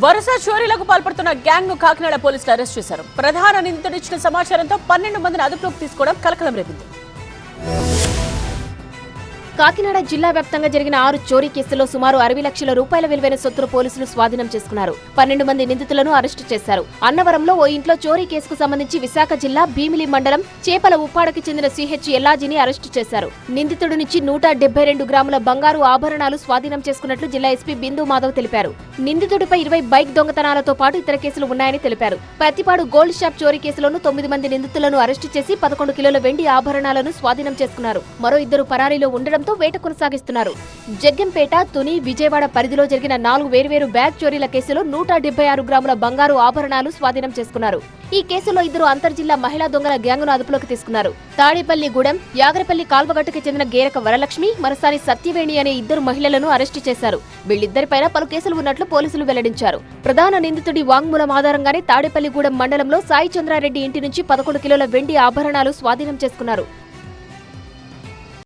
వరుస చోరీలకు పాల్పడుతున్న గ్యాంగ్ను కాకినాడ పోలీసులు అరెస్ట్ చేశారు. ప్రధాన నిందితుడు ఇచ్చిన సమాచారంతో పన్నెండు మందిని అదుపులోకి తీసుకోవడం కలకలం రేపింది. కాకినాడ జిల్లా వ్యాప్తంగా జరిగిన ఆరు చోరీ కేసుల్లో సుమారు అరవై లక్షల రూపాయల విలువైన సొత్తును పోలీసులు స్వాధీనం చేసుకున్నారు. పన్నెండు మంది నిందితులను అరెస్టు చేశారు. అన్నవరంలో ఓ ఇంట్లో చోరీ కేసుకు సంబంధించి విశాఖ జిల్లా భీమిలి మండలం చేపల ఉప్పాడకి చెందిన సిహెచ్ ఎల్లాజీని అరెస్టు చేశారు. నిందితుడి నుంచి నూట డెబ్బై రెండు గ్రాముల బంగారు ఆభరణాలు స్వాధీనం చేసుకున్నట్లు జిల్లా ఎస్పీ బిందు మాధవ్ తెలిపారు. నిందితుడిపై ఇరవై బైక్ దొంగతనాలతో పాటు ఇతర కేసులు ఉన్నాయని తెలిపారు. ప్రతిపాడు గోల్డ్ షాప్ చోరీ కేసులోనూ తొమ్మిది మంది నిందితులను అరెస్టు చేసి పదకొండు కిలోల వెండి ఆభరణాలను స్వాధీనం చేసుకున్నారు. మరో ఇద్దరు పరారీలో ఉండడం ఉండడంతో వేట కొనసాగిస్తున్నారు. జగ్గంపేట తుని విజయవాడ పరిధిలో జరిగిన నాలుగు వేర్వేరు బ్యాగ్ చోరీల కేసులో నూట డెబ్బై ఆరు గ్రాముల బంగారు ఆభరణాలు స్వాధీనం చేసుకున్నారు. ఈ కేసులో ఇద్దరు అంతర్జిల్లా మహిళా దొంగల గ్యాంగును అదుపులోకి తీసుకున్నారు. తాడేపల్లిగూడెం యాగరపల్లి కాల్వగట్టుకు చెందిన గేరక వరలక్ష్మి మరసాని సత్యవేణి అనే ఇద్దరు మహిళలను అరెస్టు చేశారు. వీళ్ళిద్దరిపైన పలు కేసులు ఉన్నట్లు పోలీసులు వెల్లడించారు. ప్రధాన నిందితుడి వాంగ్మూలం ఆధారంగానే తాడేపల్లిగూడెం మండలంలో సాయి చంద్రారెడ్డి ఇంటి నుంచి పదకొండు కిలోల వెండి ఆభరణాలు స్వాధీనం చేసుకున్నారు.